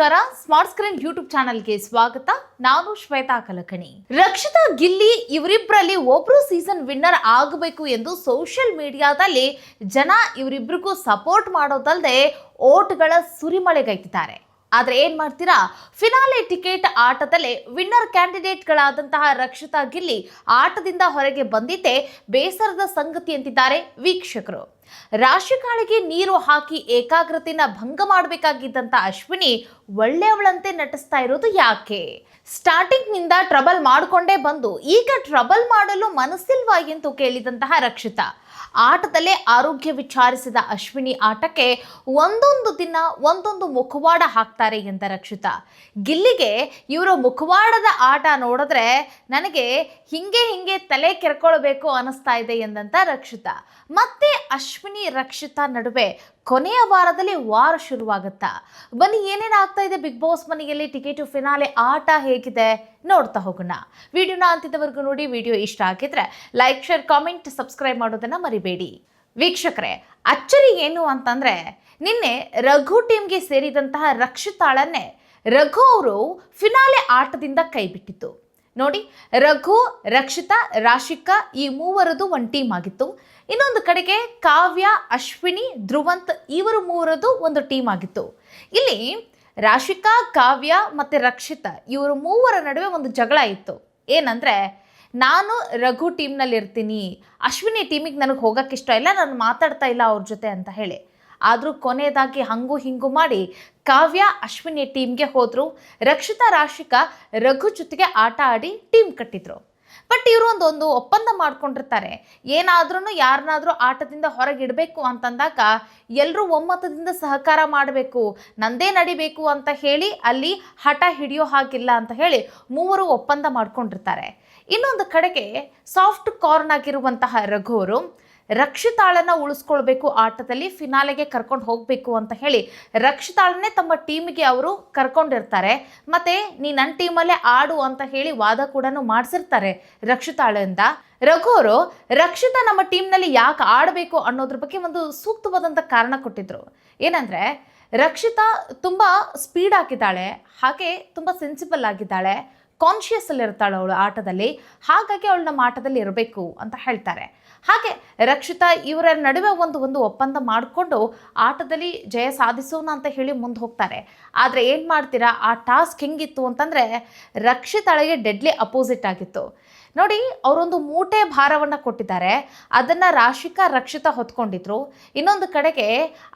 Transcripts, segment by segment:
ನಮಸ್ಕಾರ. Smart screen YouTube ಚಾನಲ್ಗೆ ಸ್ವಾಗತ. ನಾನು ಶ್ವೇತಾ ಕಲಕಣಿ. ರಕ್ಷಿತಾ, ಗಿಲ್ಲಿ ಇವರಿಬ್ಬರಲ್ಲಿ ಒಬ್ರು ಸೀಸನ್ ವಿನ್ನರ್ ಆಗಬೇಕು ಎಂದು ಸೋಷಿಯಲ್ ಮೀಡಿಯಾದಲ್ಲಿ ಜನ ಇವರಿಬ್ಬರಿಗೂ ಸಪೋರ್ಟ್ ಮಾಡೋದಲ್ಲದೆ ಓಟ್ಗಳ ಸುರಿಮಳೆಗೈತಿದ್ದಾರೆ. ಆದರೆ ಏನ್ ಮಾಡ್ತೀರಾ? ಫಿನಾಲೆ ಟಿಕೆಟ್ ಆಟದಲ್ಲೇ ವಿನ್ನರ್ ಕ್ಯಾಂಡಿಡೇಟ್ಗಳಾದಂತಹ ರಕ್ಷಿತಾ, ಗಿಲ್ಲಿ ಆಟದಿಂದ ಹೊರಗೆ ಬಂದಿದ್ದೇ ಬೇಸರದ ಸಂಗತಿ ಅಂತಿದ್ದಾರೆ ವೀಕ್ಷಕರು. ರಾಶಿಕಾಳಿಗೆ ನೀರು ಹಾಕಿ ಏಕಾಗ್ರತೆನ ಭಂಗ ಮಾಡಬೇಕಾಗಿದ್ದಂತ ಅಶ್ವಿನಿ ಒಳ್ಳೆಯವಳಂತೆ ನಟಿಸ್ತಾ ಇರೋದು ಯಾಕೆ? ಸ್ಟಾರ್ಟಿಂಗ್ನಿಂದ ಟ್ರಬಲ್ ಮಾಡಿಕೊಂಡೇ ಬಂದು, ಈಗ ಟ್ರಬಲ್ ಮಾಡಲು ಮನಸ್ಸಿಲ್ವಾ ಎಂದು ಕೇಳಿದಂತಹ ರಕ್ಷಿತಾ. ಆಟದಲ್ಲೇ ಆರೋಗ್ಯ ವಿಚಾರಿಸಿದ ಅಶ್ವಿನಿ ಆಟಕ್ಕೆ ಒಂದೊಂದು ದಿನ ಒಂದೊಂದು ಮುಖವಾಡ ಹಾಕ್ತಾರೆ ಎಂದ ರಕ್ಷಿತಾ. ಗಿಲ್ಲಿಗೆ ಇವರ ಮುಖವಾಡದ ಆಟ ನೋಡಿದ್ರೆ ನನಗೆ ಹಿಂಗೆ ಹಿಂಗೆ ತಲೆ ಕೆರ್ಕೊಳ್ಬೇಕು ಅನಿಸ್ತಾ ಇದೆ ಎಂದಂತ ರಕ್ಷಿತಾ. ಮತ್ತೆ ಅಶ್ವಿನಿ ರಕ್ಷಿತಾ ನಡುವೆ ಕೊನೆಯ ವಾರದಲ್ಲಿ ವಾರ ಶುರುವಾಗುತ್ತಾ? ಬನ್ನಿ, ಏನೇನು ಆಗ್ತಾ ಇದೆ ಬಿಗ್ ಬಾಸ್ ಮನೆಯಲ್ಲಿ? ಟಿಕೆಟು ಫಿನಾಲೆ ಆಟ ಹೇಗಿದೆ? ನೋಡ್ತಾ ಹೋಗೋಣ. ವಿಡಿಯೋನ ಅಂತಿದ್ದವರೆಗೂ ನೋಡಿ, ವಿಡಿಯೋ ಇಷ್ಟ ಆಗಿದ್ರೆ ಲೈಕ್ ಶೇರ್ ಕಾಮೆಂಟ್ ಸಬ್ಸ್ಕ್ರೈಬ್ ಮಾಡೋದನ್ನ ಮರಿಬೇಡಿ. ವೀಕ್ಷಕರೇ, ಅಚ್ಚರಿ ಏನು ಅಂತಂದ್ರೆ, ನಿನ್ನೆ ರಘು ಟೀಮ್ಗೆ ಸೇರಿದಂತಹ ರಕ್ಷಿತಾಳನ್ನೇ ರಘು ಅವರು ಫಿನಾಲೆ ಆಟದಿಂದ ಕೈಬಿಟ್ಟಿತ್ತು ನೋಡಿ, ರಘು, ರಕ್ಷಿತಾ, ರಾಶಿಕಾ ಈ ಮೂವರದು ಒಂದು ಟೀಮ್ ಆಗಿತ್ತು. ಇನ್ನೊಂದು ಕಡೆಗೆ ಕಾವ್ಯ, ಅಶ್ವಿನಿ, ಧ್ರುವಂತ್ ಇವರು ಮೂವರದು ಒಂದು ಟೀಮ್ ಆಗಿತ್ತು. ಇಲ್ಲಿ ರಾಶಿಕಾ, ಕಾವ್ಯ ಮತ್ತು ರಕ್ಷಿತಾ ಇವರು ಮೂವರ ನಡುವೆ ಒಂದು ಜಗಳ ಇತ್ತು. ಏನಂದರೆ, ನಾನು ರಘು ಟೀಮ್ನಲ್ಲಿ ಇರ್ತೀನಿ ಅಶ್ವಿನಿ ಟೀಮಿಗೆ ನನಗೆ ಹೋಗೋಕ್ಕೆ ಇಷ್ಟ ಇಲ್ಲ, ನಾನು ಮಾತಾಡ್ತಾ ಇಲ್ಲ ಅವ್ರ ಜೊತೆ ಅಂತ ಹೇಳಿ. ಆದರೂ ಕೊನೆಯದಾಗಿ ಹಂಗು ಹಿಂಗು ಮಾಡಿ ಕಾವ್ಯ ಅಶ್ವಿನಿ ಟೀಮ್ಗೆ ಹೋದರು. ರಕ್ಷಿತಾ ರಾಶಿಕ ರಘು ಜೊತೆಗೆ ಆಟ ಆಡಿ ಟೀಮ್ ಕಟ್ಟಿದ್ರು. ಬಟ್ ಇವರು ಒಂದು ಒಂದು ಒಪ್ಪಂದ ಮಾಡ್ಕೊಂಡಿರ್ತಾರೆ. ಏನಾದ್ರೂ ಯಾರನ್ನಾದ್ರೂ ಆಟದಿಂದ ಹೊರಗಿಡಬೇಕು ಅಂತಂದಾಗ ಎಲ್ಲರೂ ಒಮ್ಮತದಿಂದ ಸಹಕಾರ ಮಾಡಬೇಕು, ನಂದೇ ನಡಿಬೇಕು ಅಂತ ಹೇಳಿ ಅಲ್ಲಿ ಹಠ ಹಿಡಿಯೋ ಹಾಗಿಲ್ಲ ಅಂತ ಹೇಳಿ ಮೂವರು ಒಪ್ಪಂದ ಮಾಡ್ಕೊಂಡಿರ್ತಾರೆ. ಇನ್ನೊಂದು ಕಡೆಗೆ ಸಾಫ್ಟ್ ಕಾರ್ನ್ ಆಗಿರುವಂತಹ ರಘು ಅವರು ರಕ್ಷಿತಾಳನ್ನ ಉಳಿಸ್ಕೊಳ್ಬೇಕು ಆಟದಲ್ಲಿ ಫಿನಾಲೆಗೆ ಕರ್ಕೊಂಡು ಹೋಗಬೇಕು ಅಂತ ಹೇಳಿ ರಕ್ಷಿತಾಳನ್ನೇ ತಮ್ಮ ಟೀಮ್ಗೆ ಅವರು ಕರ್ಕೊಂಡಿರ್ತಾರೆ. ಮತ್ತೆ ನೀ ನನ್ನ ಟೀಮಲ್ಲೇ ಆಡು ಅಂತ ಹೇಳಿ ವಾದ ಕೂಡ ಮಾಡಿಸಿರ್ತಾರೆ ರಕ್ಷಿತಾಳಿಂದ. ರಘು ಅವರು, ರಕ್ಷಿತಾ ನಮ್ಮ ಟೀಮ್ನಲ್ಲಿ ಯಾಕೆ ಆಡಬೇಕು ಅನ್ನೋದ್ರ ಬಗ್ಗೆ ಒಂದು ಸೂಕ್ತವಾದಂಥ ಕಾರಣ ಕೊಟ್ಟಿದ್ರು. ಏನಂದರೆ, ರಕ್ಷಿತಾ ತುಂಬ ಸ್ಪೀಡ್ ಹಾಕಿದ್ದಾಳೆ, ಹಾಗೆ ತುಂಬ ಸೆನ್ಸಿಬಲ್ ಆಗಿದ್ದಾಳೆ. ಕಾನ್ಷಿಯಸ್ ಅಲ್ಲಿ ಇರ್ತಾಳೆ ಅವಳು ಆಟದಲ್ಲಿ, ಹಾಗಾಗಿ ಅವಳು ನಮ್ಮ ಆಟದಲ್ಲಿ ಇರಬೇಕು ಅಂತ ಹೇಳ್ತಾರೆ. ಹಾಗೆ ರಕ್ಷಿತಾ ಇವರ ನಡುವೆ ಒಂದು ಒಂದು ಒಪ್ಪಂದ ಮಾಡಿಕೊಂಡು ಆಟದಲ್ಲಿ ಜಯ ಸಾಧಿಸೋಣ ಅಂತ ಹೇಳಿ ಮುಂದೆ ಹೋಗ್ತಾರೆ. ಆದರೆ ಏನು ಮಾಡ್ತೀರಾ? ಆ ಟಾಸ್ಕ್ ಹೆಂಗಿತ್ತು ಅಂತಂದರೆ ರಕ್ಷಿತಾಳಿಗೆ ಡೆಡ್ಲಿ ಅಪೋಸಿಟ್ ಆಗಿತ್ತು. ನೋಡಿ, ಅವರೊಂದು ಮೂಟೆ ಭಾರವನ್ನು ಕೊಟ್ಟಿದ್ದಾರೆ. ಅದನ್ನು ರಾಶಿಕಾ ರಕ್ಷಿತಾ ಹೊತ್ಕೊಂಡಿದ್ರು. ಇನ್ನೊಂದು ಕಡೆಗೆ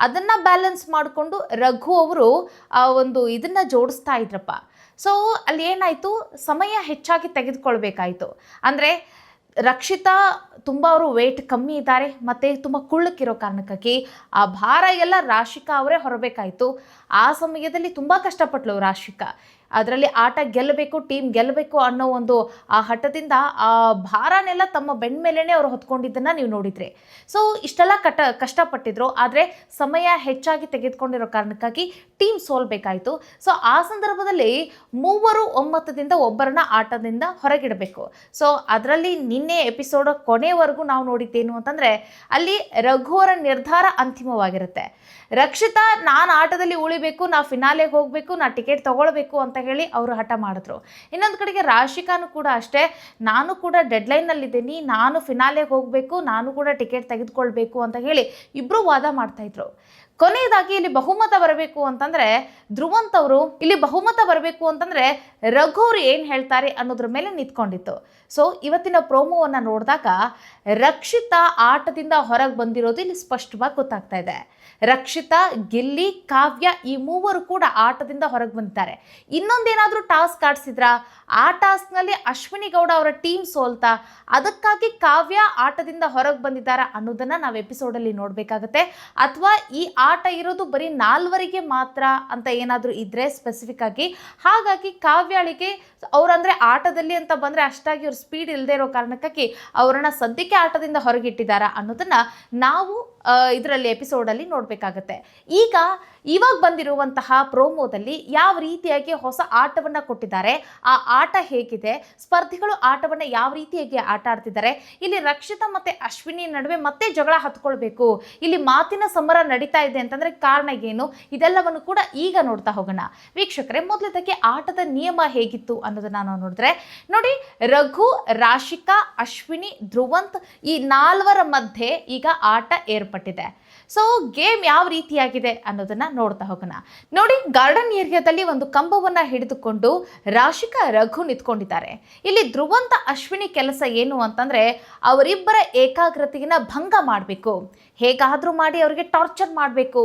ಅದನ್ನು ಬ್ಯಾಲೆನ್ಸ್ ಮಾಡಿಕೊಂಡು ರಘು ಅವರು ಆ ಒಂದು ಇದನ್ನು ಜೋಡಿಸ್ತಾ ಇದ್ರಪ್ಪ. ಸೊ ಅಲ್ಲಿ ಏನಾಯಿತು? ಸಮಯ ಹೆಚ್ಚಾಗಿ ತೆಗೆದುಕೊಳ್ಬೇಕಾಯಿತು. ಅಂದರೆ ರಕ್ಷಿತಾ ತುಂಬ ಅವರು ವೇಟ್ ಕಮ್ಮಿ ಇದ್ದಾರೆ, ಮತ್ತು ತುಂಬ ಕುಳ್ಳಕ್ಕಿರೋ ಕಾರಣಕ್ಕಾಗಿ ಆ ಭಾರ ಎಲ್ಲ ರಾಶಿಕಾ ಅವರೇ ಹೊರಬೇಕಾಯಿತು. ಆ ಸಮಯದಲ್ಲಿ ತುಂಬ ಕಷ್ಟಪಟ್ಟಳು ರಾಶಿಕಾ. ಅದರಲ್ಲಿ ಆಟ ಗೆಲ್ಲಬೇಕು ಟೀಮ್ ಗೆಲ್ಲಬೇಕು ಅನ್ನೋ ಒಂದು, ಆ ಹಠದಿಂದ ಆ ಭಾರನೆಲ್ಲ ತಮ್ಮ ಬೆನ್ನ ಮೇಲೇ ಅವ್ರು ಹೊತ್ಕೊಂಡಿದ್ದನ್ನು ನೀವು ನೋಡಿದರೆ. ಸೊ ಇಷ್ಟೆಲ್ಲ ಕಟ, ಕಷ್ಟಪಟ್ಟಿದ್ರು, ಆದರೆ ಸಮಯ ಹೆಚ್ಚಾಗಿ ತೆಗೆದುಕೊಂಡಿರೋ ಕಾರಣಕ್ಕಾಗಿ ಟೀಮ್ ಸೋಲ್ಬೇಕಾಯಿತು. ಸೊ ಆ ಸಂದರ್ಭದಲ್ಲಿ ಮೂವರು ಒಮ್ಮತದಿಂದ ಒಬ್ಬರನ್ನ ಆಟದಿಂದ ಹೊರಗಿಡಬೇಕು. ಸೊ ಅದರಲ್ಲಿ ನಿನ್ನೆ ಎಪಿಸೋಡ್ ಕೊನೆವರೆಗೂ ನಾವು ನೋಡಿದ್ದೇನು ಅಂತಂದರೆ, ಅಲ್ಲಿ ರಘುವರ ನಿರ್ಧಾರ ಅಂತಿಮವಾಗಿರುತ್ತೆ. ರಕ್ಷಿತಾ, ನಾನು ಆಟದಲ್ಲಿ ಉಳಿಬೇಕು, ನಾ ಫಿನಾಲೆಗೆ ಹೋಗಬೇಕು, ನಾ ಟಿಕೆಟ್ ತಗೊಳ್ಬೇಕು ಅಂತ ಹೇಳಿ ಅವರು ಹಠ ಮಾಡಿದ್ರು. ಇನ್ನೊಂದು ಕಡೆಗೆ ರಾಶಿಕಾನು ಕೂಡ ಅಷ್ಟೇ, ನಾನು ಕೂಡ ಡೆಡ್ಲೈನಲ್ಲಿದ್ದೀನಿ ನಾನು ಫಿನಾಲೆಗೆ ಹೋಗಬೇಕು, ನಾನು ಕೂಡ ಟಿಕೆಟ್ ತೆಗೆದುಕೊಳ್ಬೇಕು ಅಂತ ಹೇಳಿ ಇಬ್ಬರು ವಾದ ಮಾಡ್ತಾಯಿದ್ರು ಕೊನೆಯದಾಗಿ ಇಲ್ಲಿ ಬಹುಮತ ಬರಬೇಕು ಅಂತಂದ್ರೆ ಧ್ರುವಂತ್ ಅವರು, ಇಲ್ಲಿ ಬಹುಮತ ಬರಬೇಕು ಅಂತಂದ್ರೆ ರಘು ಅವರು ಏನು ಹೇಳ್ತಾರೆ ಅನ್ನೋದ್ರ ಮೇಲೆ ನಿಂತ್ಕೊಂಡಿತ್ತು. ಸೊ ಇವತ್ತಿನ ಪ್ರೋಮೋವನ್ನು ನೋಡಿದಾಗ ರಕ್ಷಿತಾ ಆಟದಿಂದ ಹೊರಗೆ ಬಂದಿರೋದು ಇಲ್ಲಿ ಸ್ಪಷ್ಟವಾಗಿ ಗೊತ್ತಾಗ್ತಾ ಇದೆ. ರಕ್ಷಿತಾ, ಗಿಲ್ಲಿ, ಕಾವ್ಯ ಈ ಮೂವರು ಕೂಡ ಆಟದಿಂದ ಹೊರಗೆ ಬಂದಿದ್ದಾರೆ. ಇನ್ನೊಂದೇನಾದರೂ ಟಾಸ್ಕ್ ಆಡಿಸಿದ್ರಾ? ಆ ಟಾಸ್ಕ್ನಲ್ಲಿ ಅಶ್ವಿನಿ ಗೌಡ ಅವರ ಟೀಮ್ ಸೋಲ್ತಾ? ಅದಕ್ಕಾಗಿ ಕಾವ್ಯ ಆಟದಿಂದ ಹೊರಗೆ ಬಂದಿದ್ದಾರಾ ಅನ್ನೋದನ್ನು ನಾವು ಎಪಿಸೋಡಲ್ಲಿ ನೋಡಬೇಕಾಗತ್ತೆ. ಅಥವಾ ಈ ಆಟ ಇರೋದು ಬರೀ ನಾಲ್ವರಿಗೆ ಮಾತ್ರ ಅಂತ ಏನಾದರೂ ಇದ್ದರೆ ಸ್ಪೆಸಿಫಿಕ್ ಆಗಿ. ಹಾಗಾಗಿ ಕಾವ್ಯಾಳಿಗೆ ಅವ್ರಂದ್ರೆ ಆಟದಲ್ಲಿ ಅಂತ ಬಂದ್ರೆ ಅಷ್ಟಾಗಿ ಅವ್ರ ಸ್ಪೀಡ್ ಇಲ್ಲದೆ ಇರೋ ಕಾರಣಕ್ಕಾಗಿ ಅವರನ್ನ ಸದ್ಯಕ್ಕೆ ಆಟದಿಂದ ಹೊರಗಿಟ್ಟಿದ್ದಾರಾ ಅನ್ನೋದನ್ನ ನಾವು ಇದರಲ್ಲಿ ಎಪಿಸೋಡಲ್ಲಿ ನೋಡಬೇಕಾಗತ್ತೆ. ಈಗ ಇವಾಗ ಬಂದಿರುವಂತಹ ಪ್ರೋಮೋದಲ್ಲಿ ಯಾವ ರೀತಿಯಾಗಿ ಹೊಸ ಆಟವನ್ನು ಕೊಟ್ಟಿದ್ದಾರೆ, ಆ ಆಟ ಹೇಗಿದೆ, ಸ್ಪರ್ಧಿಗಳು ಆಟವನ್ನು ಯಾವ ರೀತಿಯಾಗಿ ಆಟ ಆಡ್ತಿದ್ದಾರೆ, ಇಲ್ಲಿ ರಕ್ಷಿತಾ ಮತ್ತೆ ಅಶ್ವಿನಿ ನಡುವೆ ಮತ್ತೆ ಜಗಳ ಹತ್ಕೊಳ್ಬೇಕು, ಇಲ್ಲಿ ಮಾತಿನ ಸಮರ ನಡೀತಾ ಇದೆ ಅಂತಂದ್ರೆ ಕಾರಣ ಏನು, ಇದೆಲ್ಲವನ್ನು ಕೂಡ ಈಗ ನೋಡ್ತಾ ಹೋಗೋಣ. ವೀಕ್ಷಕರೇ, ಮೊದಲದಕ್ಕೆ ಆಟದ ನಿಯಮ ಹೇಗಿತ್ತು ಅನ್ನೋದನ್ನ ನಾವು ನೋಡಿದ್ರೆ, ನೋಡಿ, ರಘು, ರಾಶಿಕಾ, ಅಶ್ವಿನಿ, ಧ್ರುವಂತ್ ಈ ನಾಲ್ವರ ಮಧ್ಯೆ ಈಗ ಆಟ ಏರ್ಪಟ್ಟಿದೆ ಸೊ ಗೇಮ್ ಯಾವ ರೀತಿಯಾಗಿದೆ ಅನ್ನೋದನ್ನ ನೋಡ್ತಾ ಹೋಗೋಣ. ನೋಡಿ ಗಾರ್ಡನ್ ಏರಿಯಾದಲ್ಲಿ ಒಂದು ಕಂಬವನ್ನ ಹಿಡಿದುಕೊಂಡು ರಾಶಿಕಾ ರಘು ನಿಂತ್ಕೊಂಡಿದ್ದಾರೆ. ಇಲ್ಲಿ ಧ್ರುವಂತ ಅಶ್ವಿನಿ ಕೆಲಸ ಏನು ಅಂತಂದ್ರೆ ಅವರಿಬ್ಬರ ಏಕಾಗ್ರತೆಯನ್ನ ಭಂಗ ಮಾಡಬೇಕು. ಹೇಗಾದರೂ ಮಾಡಿ ಅವರಿಗೆ ಟಾರ್ಚರ್ ಮಾಡಬೇಕು.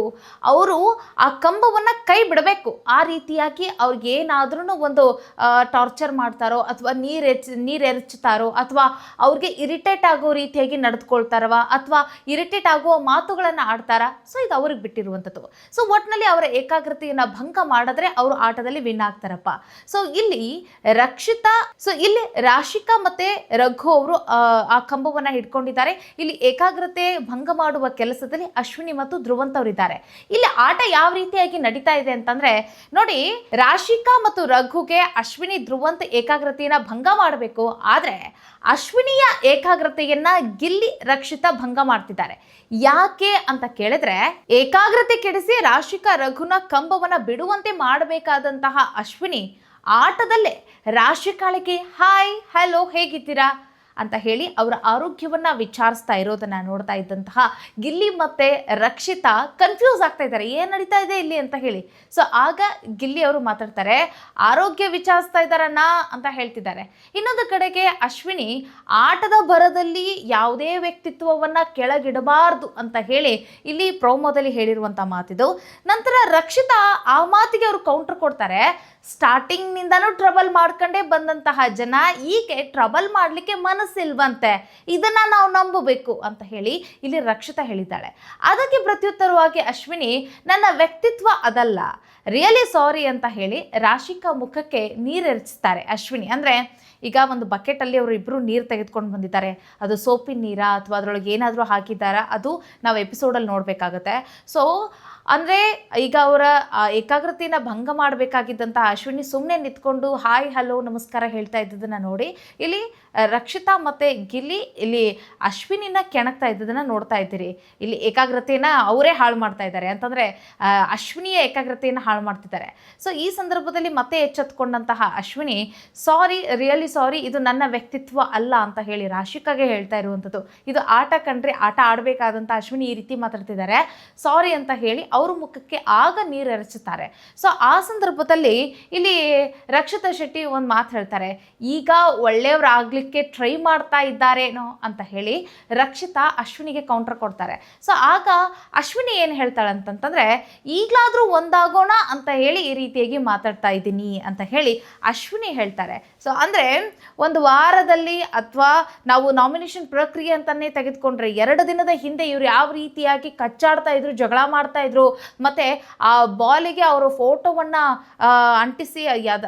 ಅವರು ಆ ಕಂಬವನ್ನು ಕೈ ಬಿಡಬೇಕು. ಆ ರೀತಿಯಾಗಿ ಅವ್ರಿಗೇನಾದ್ರೂ ಒಂದು ಟಾರ್ಚರ್ ಮಾಡ್ತಾರೋ ಅಥವಾ ನೀರು ಎಚ್, ನೀರು ಎರಚುತ್ತಾರೋ ಅಥವಾ ಅವ್ರಿಗೆ ಇರಿಟೇಟ್ ಆಗೋ ರೀತಿಯಾಗಿ ನಡೆದುಕೊಳ್ತಾರವ ಅಥವಾ ಇರಿಟೇಟ್ ಆಗುವ ಮಾತುಗಳನ್ನು ಆಡ್ತಾರ? ಸೊ ಇದು ಅವ್ರಿಗೆ ಬಿಟ್ಟಿರುವಂಥದ್ದು. ಸೊ ಒಟ್ಟಿನಲ್ಲಿ ಅವರ ಏಕಾಗ್ರತೆಯನ್ನು ಭಂಗ ಮಾಡಿದ್ರೆ ಅವರು ಆಟದಲ್ಲಿ ವಿನ್ ಆಗ್ತಾರಪ್ಪ. ಸೊ ಇಲ್ಲಿ ರಕ್ಷಿತಾ ಸೊ ಇಲ್ಲಿ ರಾಶಿಕಾ ಮತ್ತೆ ರಘು ಅವರು, ಆ ಕಂಬವನ್ನು ಹಿಡ್ಕೊಂಡಿದ್ದಾರೆ. ಇಲ್ಲಿ ಏಕಾಗ್ರತೆ ಭಂಗ ಮಾಡುವ ಕೆಲಸದಲ್ಲಿ ಅಶ್ವಿನಿ ಮತ್ತು ಧ್ರುವಂತ್ ಅವರಿದ್ದಾರೆ. ಇಲ್ಲಿ ಆಟ ಯಾವ ರೀತಿಯಾಗಿ ನಡೀತಾ ಇದೆ ಅಂತಂದ್ರೆ, ನೋಡಿ, ರಾಶಿಕಾ ಮತ್ತು ರಘುಗೆ ಅಶ್ವಿನಿ, ಧ್ರುವಂತ ಏಕಾಗ್ರತೆಯನ್ನ ಭಂಗ ಮಾಡಬೇಕು. ಆದ್ರೆ, ಅಶ್ವಿನಿಯ ಏಕಾಗ್ರತೆಯನ್ನ ಗಿಲ್ಲಿ ರಕ್ಷಿತಾ ಭಂಗ ಮಾಡ್ತಿದ್ದಾರೆ. ಯಾಕೆ ಅಂತ ಕೇಳಿದ್ರೆ, ಏಕಾಗ್ರತೆ ಕೆಡಿಸಿ ರಾಶಿಕಾ, ರಘುನ ಕಂಬವನ್ನ ಬಿಡುವಂತೆ ಮಾಡಬೇಕಾದಂತಹ ಅಶ್ವಿನಿ ಆಟದಲ್ಲೇ ರಾಶಿಕಾಳಿಗೆ ಹಾಯ್ ಹಲೋ ಹೇಗಿದ್ದೀರಾ? ಅಂತ ಹೇಳಿ ಅವರ ಆರೋಗ್ಯವನ್ನ ವಿಚಾರಿಸ್ತಾ ಇರೋದನ್ನ ನೋಡ್ತಾ ಇದ್ದಂತಹ ಗಿಲ್ಲಿ ಮತ್ತೆ ರಕ್ಷಿತಾ ಕನ್ಫ್ಯೂಸ್ ಆಗ್ತಾ ಇದ್ದಾರೆ. ಏನ್ ನಡೀತಾ ಇದೆ ಇಲ್ಲಿ ಅಂತ ಹೇಳಿ. ಸೊ ಆಗ ಗಿಲ್ಲಿ ಅವರು ಮಾತಾಡ್ತಾರೆ, ಆರೋಗ್ಯ ವಿಚಾರಿಸ್ತಾ ಇದ್ದಾರಣ್ಣ ಅಂತ ಹೇಳ್ತಿದ್ದಾರೆ. ಇನ್ನೊಂದು ಕಡೆಗೆ ಅಶ್ವಿನಿ, ಆಟದ ಭರದಲ್ಲಿ ಯಾವುದೇ ವ್ಯಕ್ತಿತ್ವವನ್ನ ಕೆಳಗಿಡಬಾರ್ದು ಅಂತ ಹೇಳಿ ಇಲ್ಲಿ ಪ್ರೋಮೋದಲ್ಲಿ ಹೇಳಿರುವಂತ ಮಾತಿದು. ನಂತರ ರಕ್ಷಿತಾ ಆ ಮಾತಿಗೆ ಅವರು ಕೌಂಟರ್ ಕೊಡ್ತಾರೆ ಸ್ಟಾರ್ಟಿಂಗ್ನಿಂದನೂ ಟ್ರಬಲ್ ಮಾಡ್ಕೊಂಡೇ ಬಂದಂತಹ ಜನ ಈಕೆ ಟ್ರಬಲ್ ಮಾಡಲಿಕ್ಕೆ ಮನಸ್ಸಿಲ್ವಂತೆ. ಇದನ್ನು ನಾವು ನಂಬಬೇಕು ಅಂತ ಹೇಳಿ ಇಲ್ಲಿ ರಕ್ಷಿತಾ ಹೇಳಿದ್ದಾಳೆ. ಅದಕ್ಕೆ ಪ್ರತ್ಯುತ್ತರವಾಗಿ ಅಶ್ವಿನಿ, ನನ್ನ ವ್ಯಕ್ತಿತ್ವ ಅದಲ್ಲ. ರಿಯಲಿ ಸಾರಿ ಅಂತ ಹೇಳಿ ರಾಶಿಕಾ ಮುಖಕ್ಕೆ ನೀರೆರಚ್ತಾರೆ ಅಶ್ವಿನಿ. ಅಂದರೆ ಈಗ ಒಂದು ಬಕೆಟಲ್ಲಿ ಅವರು ಇಬ್ಬರು ನೀರು ತೆಗೆದುಕೊಂಡು ಬಂದಿದ್ದಾರೆ. ಅದು ಸೋಪಿನ ನೀರಾ ಅಥವಾ ಅದರೊಳಗೆ ಏನಾದರೂ ಹಾಕಿದ್ದಾರಾ? ಅದು ನಾವು ಎಪಿಸೋಡಲ್ಲಿ ನೋಡಬೇಕಾಗತ್ತೆ. ಸೊ ಅಂದರೆ ಈಗ ಅವರ ಏಕಾಗ್ರತೆಯನ್ನು ಭಂಗ ಮಾಡಬೇಕಾಗಿದ್ದಂಥ ಅಶ್ವಿನಿ ಸುಮ್ಮನೆ ನಿಂತ್ಕೊಂಡು, ಹಾಯ್, ಹಲೋ, ನಮಸ್ಕಾರ ಹೇಳ್ತಾ ಇದ್ದದನ್ನು ನೋಡಿ, ಇಲ್ಲಿ ರಕ್ಷಿತಾ ಮತ್ತು ಗಿಲ್ಲಿ ಇಲ್ಲಿ ಅಶ್ವಿನಿನ ಕೆಣಕ್ತಾ ಇದ್ದದನ್ನು ನೋಡ್ತಾ ಇದ್ದೀರಿ. ಇಲ್ಲಿ ಏಕಾಗ್ರತೆಯನ್ನ ಅವರೇ ಹಾಳು ಮಾಡ್ತಾ ಇದ್ದಾರೆ. ಅಂತಂದರೆ ಅಶ್ವಿನಿಯ ಏಕಾಗ್ರತೆಯನ್ನು ಹಾಳು ಮಾಡ್ತಿದ್ದಾರೆ. ಸೊ ಈ ಸಂದರ್ಭದಲ್ಲಿ ಮತ್ತೆ ಎಚ್ಚೆತ್ಕೊಂಡಂತಹ ಅಶ್ವಿನಿ ಸಾರಿ ರಿಯಲಿ ಸಾರಿ ಇದು ನನ್ನ ವ್ಯಕ್ತಿತ್ವ ಅಲ್ಲ ಅಂತ ಹೇಳಿ ರಾಶಿಕಾಗೆ ಹೇಳ್ತಾ ಇರುವಂಥದ್ದು. ಇದು ಆಟ ಕಂಡ್ರೆ ಆಟ ಆಡಬೇಕಾದಂಥ ಅಶ್ವಿನಿ ಈ ರೀತಿ ಮಾತಾಡ್ತಿದ್ದಾರೆ. ಸಾರಿ ಅಂತ ಹೇಳಿ ಅವ್ರ ಮುಖಕ್ಕೆ ಆಗ ನೀರು ಎರಚುತ್ತಾರೆ. ಸೊ ಆ ಸಂದರ್ಭದಲ್ಲಿ ಇಲ್ಲಿ ರಕ್ಷಿತಾ ಶೆಟ್ಟಿ ಒಂದು ಮಾತು ಹೇಳ್ತಾರೆ. ಈಗ ಒಳ್ಳೆಯವರಾಗಲಿಕ್ಕೆ ಟ್ರೈ ಮಾಡ್ತಾ ಇದ್ದಾರೇನೋ ಅಂತ ಹೇಳಿ ರಕ್ಷಿತಾ ಅಶ್ವಿನಿಗೆ ಕೌಂಟರ್ ಕೊಡ್ತಾರೆ. ಸೊ ಆಗ ಅಶ್ವಿನಿ ಏನು ಹೇಳ್ತಾಳೆ ಅಂತಂತಂದರೆ, ಈಗಲಾದರೂ ಒಂದಾಗೋಣ ಅಂತ ಹೇಳಿ ಈ ರೀತಿಯಾಗಿ ಮಾತಾಡ್ತಾ ಇದ್ದೀನಿ ಅಂತ ಹೇಳಿ ಅಶ್ವಿನಿ ಹೇಳ್ತಾರೆ. ಸೊ ಅಂದರೆ ಒಂದು ವಾರದಲ್ಲಿ ಅಥವಾ ನಾವು ನಾಮಿನೇಷನ್ ಪ್ರಕ್ರಿಯೆ ಅಂತಲೇ ತೆಗೆದುಕೊಂಡ್ರೆ ಎರಡು ದಿನದ ಹಿಂದೆ ಇವ್ರು ಯಾವ ರೀತಿಯಾಗಿ ಕಚ್ಚಾಡ್ತಾ ಇದ್ರು, ಜಗಳ ಮಾಡ್ತಾ ಇದ್ರು, ಮತ್ತು ಆ ಬಾಲಿಗೆ ಅವರು ಫೋಟೋವನ್ನು ಅಂಟಿಸಿ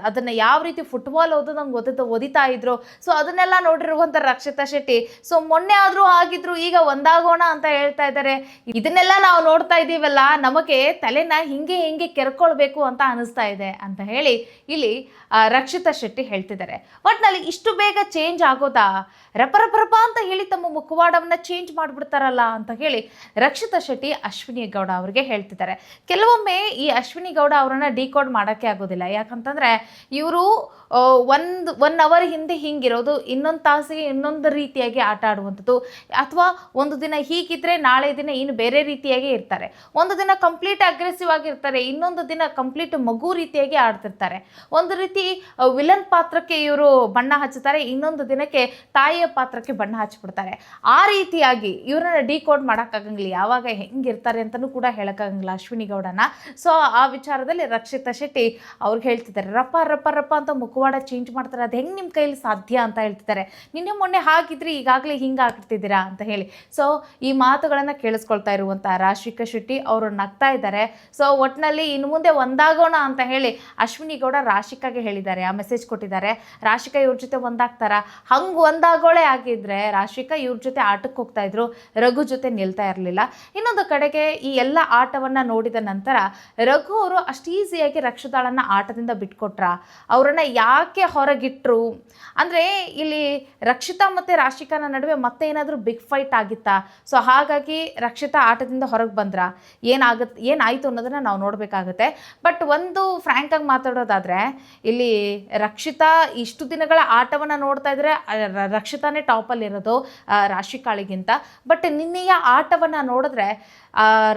ಅದನ್ನು ಯಾವ ರೀತಿ ಫುಟ್ಬಾಲ್ ಓದು ನಮ್ಗೆ ಒದ ಓದಿತಾ ಇದ್ರು. ಸೊ ಅದನ್ನೆಲ್ಲ ನೋಡಿರುವಂಥ ರಕ್ಷಿತಾ ಶೆಟ್ಟಿ ಸೊ ಮೊನ್ನೆ ಆದರೂ ಆಗಿದ್ರು ಈಗ ಒಂದಾಗೋಣ ಅಂತ ಹೇಳ್ತಾ ಇದ್ದಾರೆ ಇದನ್ನೆಲ್ಲ ನಾವು ನೋಡ್ತಾ ಇದ್ದೀವಲ್ಲ, ನಮಗೆ ತಲೆನ ಹಿಂಗೆ ಹಿಂಗೆ ಕೆರ್ಕೊಳ್ಬೇಕು ಅಂತ ಅನಿಸ್ತಾ ಇದೆ, ಅಂತ ಹೇಳಿ ಇಲ್ಲಿ ರಕ್ಷಿತಾ ಶೆಟ್ಟಿ ಹೇಳ್ತಿದ್ದಾರೆ. ಒಟ್ನಲ್ಲಿ ಇಷ್ಟು ಬೇಗ ಚೇಂಜ್ ಆಗೋದಾ? ರಪರಪರಪ ರಪ ರಪ ಅಂತ ಹೇಳಿ ತಮ್ಮ ಮುಖವಾಡವನ್ನ ಚೇಂಜ್ ಮಾಡಿಬಿಡ್ತಾರಲ್ಲ ಅಂತ ಹೇಳಿ ರಕ್ಷಿತಾ ಶೆಟ್ಟಿ ಅಶ್ವಿನಿ ಗೌಡ ಅವರಿಗೆ ಹೇಳ್ತಿದ್ದಾರೆ. ಕೆಲವೊಮ್ಮೆ ಈ ಅಶ್ವಿನಿ ಗೌಡ ಅವರನ್ನು ಡಿಕೋಡ್ ಮಾಡೋಕ್ಕೆ ಆಗೋದಿಲ್ಲ. ಯಾಕಂತಂದ್ರೆ ಇವರು ಒಂದು ಒನ್ ಅವರ್ ಹಿಂದೆ ಹಿಂಗಿರೋದು, ಇನ್ನೊಂದು ತಾಸಿಗೆ ಇನ್ನೊಂದು ರೀತಿಯಾಗಿ ಆಟ ಆಡುವಂಥದ್ದು. ಅಥವಾ ಒಂದು ದಿನ ಹೀಗಿದ್ರೆ ನಾಳೆ ದಿನ ಇನ್ನು ಬೇರೆ ರೀತಿಯಾಗಿ ಇರ್ತಾರೆ. ಒಂದು ದಿನ ಕಂಪ್ಲೀಟ್ ಅಗ್ರೆಸಿವ್ ಆಗಿರ್ತಾರೆ, ಇನ್ನೊಂದು ದಿನ ಕಂಪ್ಲೀಟ್ ಮಗು ರೀತಿಯಾಗಿ ಆಡ್ತಿರ್ತಾರೆ. ಒಂದು ರೀತಿ ವಿಲನ್ ಪಾತ್ರಕ್ಕೆ ಇವರು ಬಣ್ಣ ಹಚ್ಚುತ್ತಾರೆ, ಇನ್ನೊಂದು ದಿನಕ್ಕೆ ತಾಯಿಯ ಪಾತ್ರಕ್ಕೆ ಬಣ್ಣ ಹಚ್ಚಿಬಿಡ್ತಾರೆ ಆ ರೀತಿಯಾಗಿ ಇವರನ್ನ ಡಿಕೋಡ್ ಮಾಡೋಕ್ಕಾಗಂಗಿಲ್ಲ. ಯಾವಾಗ ಹೆಂಗಿರ್ತಾರೆ ಅಂತಲೂ ಕೂಡ ಹೇಳೋಕ್ಕಾಗಂಗಿಲ್ಲ ಅಶ್ವಿನಿ ಗೌಡನ. ಸೊ ಆ ವಿಚಾರದಲ್ಲಿ ರಕ್ಷಿತಾ ಶೆಟ್ಟಿ ಅವ್ರಿಗೆ ಹೇಳ್ತಿದ್ದಾರೆ, ರಪ್ಪ ರಪ್ಪ ರಪ್ಪ ಅಂತ ಮುಖವಾಡ ಚೇಂಜ್ ಮಾಡ್ತಾರೆ. ಅದು ಹೆಂಗೆ ನಿಮ್ಮ ಕೈಯಲ್ಲಿ ಸಾಧ್ಯ ಅಂತ ಹೇಳ್ತಿದ್ದಾರೆ. ನಿನ್ನೆ ಮೊನ್ನೆ ಹಾಗಿದ್ರೆ ಈಗಾಗಲೇ ಹಿಂಗೆ ಆಗ್ತಿದ್ದೀರಾ ಅಂತ ಹೇಳಿ. ಸೊ ಈ ಮಾತುಗಳನ್ನು ಕೇಳಿಸ್ಕೊಳ್ತಾ ಇರುವಂಥ ರಾಶಿಕಾ ಶೆಟ್ಟಿ ಅವರು ನಗ್ತಾ ಇದ್ದಾರೆ. ಸೊ ಒಟ್ಟಿನಲ್ಲಿ ಇನ್ನು ಮುಂದೆ ಒಂದಾಗೋಣ ಅಂತ ಹೇಳಿ ಅಶ್ವಿನಿ ಗೌಡ ರಾಶಿಕಾಗೆ ಹೇಳಿದ್ದಾರೆ. ಆ ಮೆಸೇಜ್ ಕೊಟ್ಟಿದ್ದಾರೆ. ರಾಶಿಕಾ ಇವ್ರ ಜೊತೆ ಒಂದಾಗ್ತಾರ? ಹಂಗೆ ಒಂದಾಗೋಳೆ ಆಗಿದ್ರೆ ರಾಶಿಕಾ ಇವ್ರ ಜೊತೆ ಆಟಕ್ಕೆ ಹೋಗ್ತಾ ಇದ್ರು. ರಘು ಜೊತೆ ನಿಲ್ತಾ ಇರಲಿಲ್ಲ. ಇನ್ನೊಂದು ಕಡೆಗೆ ಈ ಎಲ್ಲ ಆಟವನ್ನು ನೋಡಿದ ನಂತರ ರಘು ಅವರು ಅಷ್ಟು ಈಸಿಯಾಗಿ ರಕ್ಷದಾಳನ್ನು ಆಟದಿಂದ ಬಿಟ್ಕೊಟ್ರ? ಅವರನ್ನು ಯಾಕೆ ಹೊರಗಿಟ್ರು? ಅಂದರೆ ಇಲ್ಲಿ ರಕ್ಷಿತಾ ಮತ್ತು ರಾಶಿಕಾನ ನಡುವೆ ಮತ್ತೆ ಏನಾದರೂ ಬಿಗ್ ಫೈಟ್ ಆಗಿತ್ತಾ? ಸೊ ಹಾಗಾಗಿ ರಕ್ಷಿತಾ ಆಟದಿಂದ ಹೊರಗೆ ಬಂದ್ರ? ಏನಾಗುತ್ತೆ ಏನಾಯಿತು ಅನ್ನೋದನ್ನು ನಾವು ನೋಡಬೇಕಾಗುತ್ತೆ. ಬಟ್ ಒಂದು ಫ್ರ್ಯಾಂಕಾಗಿ ಮಾತಾಡೋದಾದರೆ, ಇಲ್ಲಿ ರಕ್ಷಿತಾ ಇಷ್ಟು ದಿನಗಳ ಆಟವನ್ನು ನೋಡ್ತಾ ಇದ್ರೆ ರಕ್ಷಿತಾನೇ ಟಾಪಲ್ಲಿರೋದು ರಾಶಿಕಾಳಿಗಿಂತ. ಬಟ್ ನಿನ್ನೆಯ ಆಟವನ್ನು ನೋಡಿದ್ರೆ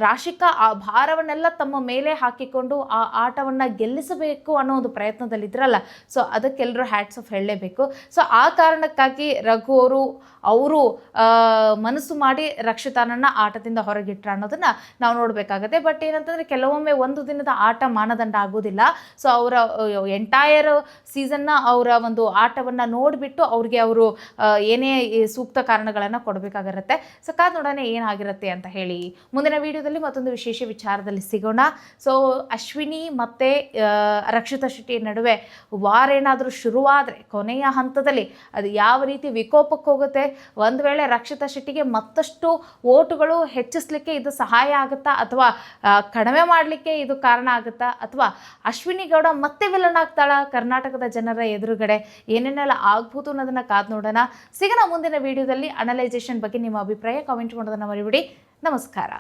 ರಾಶಿಕಾ ಆ ಭಾರವನ್ನೆಲ್ಲ ತಮ್ಮ ಮೇಲೆ ಹಾಕಿಕೊಂಡು ಆ ಆಟವನ್ನು ಗೆಲ್ಲಿಸಬೇಕು ಅನ್ನೋ ಒಂದು ಪ್ರಯತ್ನದಲ್ಲಿದ್ರಲ್ಲ. ಸೊ ಅದಕ್ಕೆಲ್ಲರೂ ಹ್ಯಾಟ್ಸ್ ಆಫ್ ಹೇಳಲೇಬೇಕು. ಸೊ ಆ ಕಾರಣಕ್ಕಾಗಿ ರಘು ಅವರು ಅವರು ಮನಸ್ಸು ಮಾಡಿ ರಕ್ಷಿತಾನನ್ನು ಆಟದಿಂದ ಹೊರಗಿಟ್ರ ಅನ್ನೋದನ್ನು ನಾವು ನೋಡಬೇಕಾಗತ್ತೆ. ಬಟ್ ಏನಂತಂದರೆ ಕೆಲವೊಮ್ಮೆ ಒಂದು ದಿನದ ಆಟ ಮಾನದಂಡ ಆಗೋದಿಲ್ಲ. ಸೊ ಅವರ ಎಂಟೈರ್ ಸೀಸನ್ನ ಅವರ ಒಂದು ಆಟವನ್ನು ನೋಡಿಬಿಟ್ಟು ಅವ್ರಿಗೆ ಅವರು ಏನೇ ಸೂಕ್ತ ಕಾರಣಗಳನ್ನು ಕೊಡಬೇಕಾಗಿರುತ್ತೆ. ಸೊ ಕಾದ್ ನೋಡೋಣ ಏನಾಗಿರುತ್ತೆ ಅಂತ ಹೇಳಿ. ಮುಂದಿನ ವಿಡಿಯೋದಲ್ಲಿ ಮತ್ತೊಂದು ವಿಶೇಷ ವಿಚಾರದಲ್ಲಿ ಸಿಗೋಣ. ಸೊ ಅಶ್ವಿನಿ ಮತ್ತು ರಕ್ಷಿತಾ ಶೆಟ್ಟಿ ನಡುವೆ ವಾರ ಏನಾದರೂ ಶುರುವಾದರೆ ಕೊನೆಯ ಹಂತದಲ್ಲಿ ಅದು ಯಾವ ರೀತಿ ವಿಕೋಪಕ್ಕೆ ಹೋಗುತ್ತೆ? ಒಂದು ವೇಳೆ ರಕ್ಷಿತಾ ಶೆಟ್ಟಿಗೆ ಮತ್ತಷ್ಟು ಓಟುಗಳು ಹೆಚ್ಚಿಸ್ಲಿಕ್ಕೆ ಇದು ಸಹಾಯ ಆಗುತ್ತಾ? ಅಥವಾ ಕಡಿಮೆ ಮಾಡಲಿಕ್ಕೆ ಇದು ಕಾರಣ ಆಗುತ್ತಾ? ಅಥವಾ ಅಶ್ವಿನಿ ಗೌಡ ಮತ್ತೆ ವಿಲನ್ ಆಗ್ತಾಳ ಕರ್ನಾಟಕದ ಜನರ ಎದುರುಗಡೆ? ಏನೇನೆಲ್ಲ ಆಗ್ಬೋದು ಅನ್ನೋದನ್ನು ಕಾದು ನೋಡೋಣ. ಸಿಗೋಣ ಮುಂದಿನ ವಿಡಿಯೋದಲ್ಲಿ ಅನಲೈಸೇಷನ್ ಬಗ್ಗೆ ನಿಮ್ಮ ಅಭಿಪ್ರಾಯ ಕಾಮೆಂಟ್ ಮಾಡೋದನ್ನು ಮರಿಬಿಡಿ. ನಮಸ್ಕಾರ.